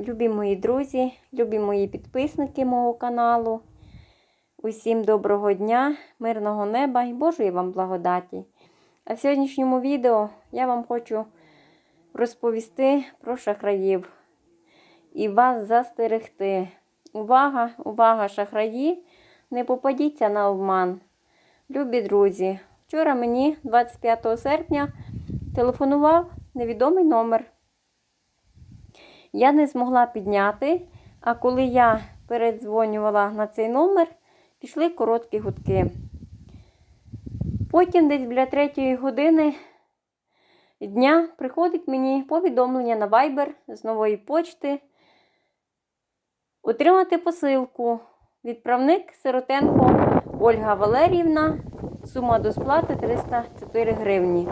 любі мої друзі, любі мої підписники мого каналу. Усім доброго дня, мирного неба і Божої вам благодаті. А в сьогоднішньому відео я вам хочу розповісти про шахраїв і вас застерегти. Увага, увага, шахраї! Не попадіться на обман. Любі друзі, вчора мені, 25 серпня, телефонував невідомий номер. Я не змогла підняти, а коли я передзвонювала на цей номер, пішли короткі гудки. Потім, десь біля третьої години дня, приходить мені повідомлення на Viber з нової почти. Отримати посилку. Відправник Сиротенко Ольга Валеріївна. Сума до сплати 304 гривні.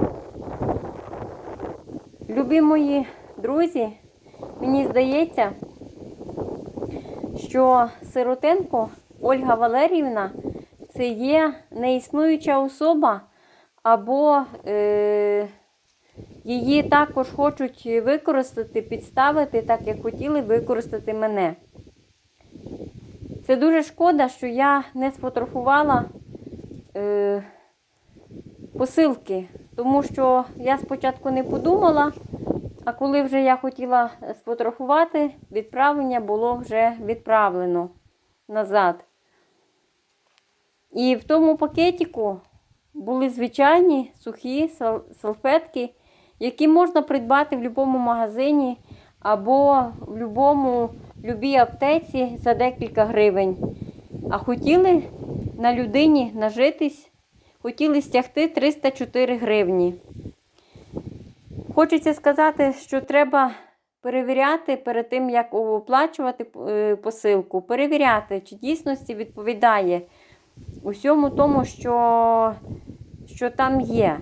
Любі мої друзі, мені здається, що Сиротенко Ольга Валеріївна це є неіснуюча особа, або е, її також хочуть використати, підставити, так як хотіли використати мене. Це дуже шкода, що я не сфотографувала е, посилки, тому що я спочатку не подумала, а коли вже я хотіла сфотографувати, відправлення було вже відправлено назад. І в тому пакетику були звичайні сухі салфетки, які можна придбати в будь-якому магазині або в будь-якому любій аптеці за декілька гривень. А хотіли на людині нажитись, хотіли стягти 304 гривні. Хочеться сказати, що треба перевіряти перед тим, як оплачувати посилку, перевіряти, чи дійсності відповідає усьому тому, що, що там є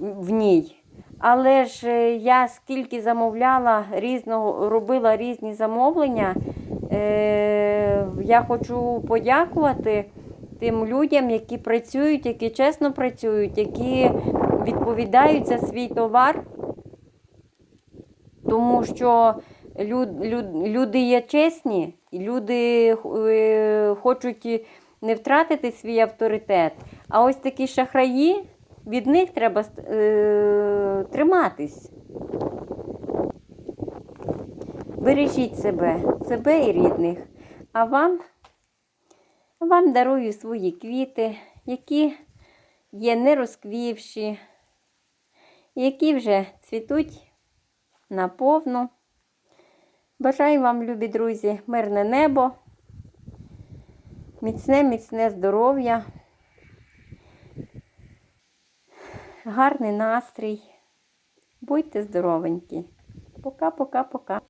в ній. Але ж я скільки замовляла різного, робила різні замовлення, е, я хочу подякувати тим людям, які працюють, які чесно працюють, які відповідають за свій товар, тому що люд, люд, люди є чесні, люди е, хочуть не втратити свій авторитет. А ось такі шахраї. Від них треба е, триматись. Бережіть себе, себе і рідних. А вам, вам дарую свої квіти, які є не розквівші, які вже цвітуть наповну. Бажаю вам, любі друзі, мирне небо, міцне, міцне здоров'я. гарний настрій. Будьте здоровенькі. Пока-пока-пока.